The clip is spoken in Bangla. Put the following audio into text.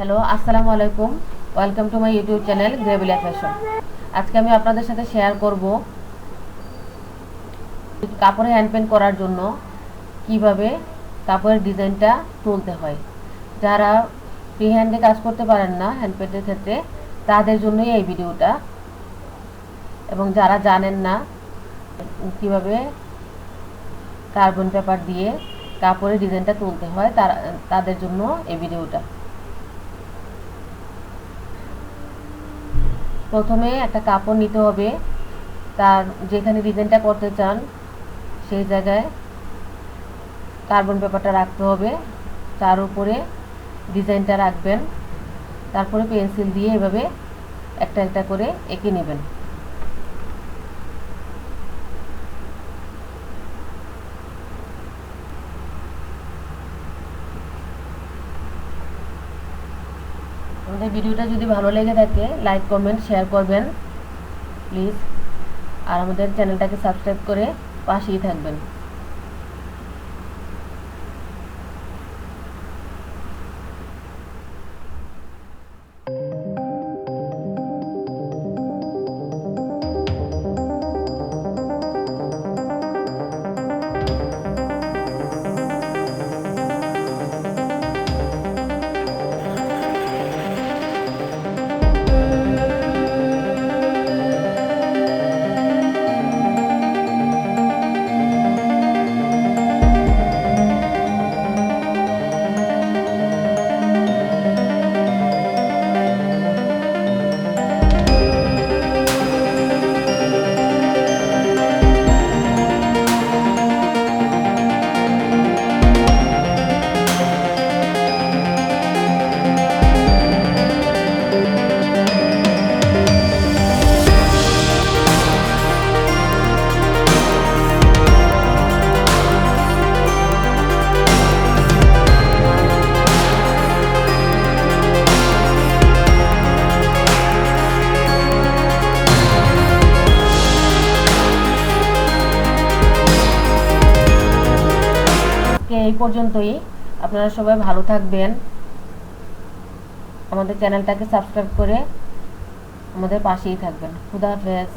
হ্যালো, আসসালামু আলাইকুম। Welcome to my YouTube channel grevillea fashion আজকে আমি আপনাদের সাথে শেয়ার করব কাপড়ে হ্যান্ড পেন্ট করার জন্য কীভাবে কাপড়ের ডিজাইনটা তুলতে হয়। যারা ফ্রি হ্যান্ডে কাজ করতে পারেন না হ্যান্ড পেন্টের ক্ষেত্রে, তাদের জন্যই এই ভিডিওটা। এবং যারা জানেন না কীভাবে কার্বন পেপার দিয়ে কাপড়ের ডিজাইনটা তুলতে হয়, তারা তাদের জন্য এই ভিডিওটা। প্রথমে একটা কাপড় নিতে হবে। তার যেখানে ডিজাইনটা করতে চান, সেই জায়গায় কার্বন পেপারটা রাখতে হবে। তার উপরে ডিজাইনটা রাখবেন। তারপরে পেন্সিল দিয়ে এভাবে একটা একটা করে এঁকে নেবেন। আমাদের ভিডিওটা যদি ভালো লেগে থাকে লাইক কমেন্ট শেয়ার করবেন প্লিজ আর আমাদের চ্যানেলটাকে সাবস্ক্রাইব করে পাশেই থাকবেন। এই পর্যন্তই। আপনারা সবাই ভালো থাকবেন। আমাদের চ্যানেলটাকে সাবস্ক্রাইব করে আমাদের পাশেই থাকবেন। খুদা হাফেজ।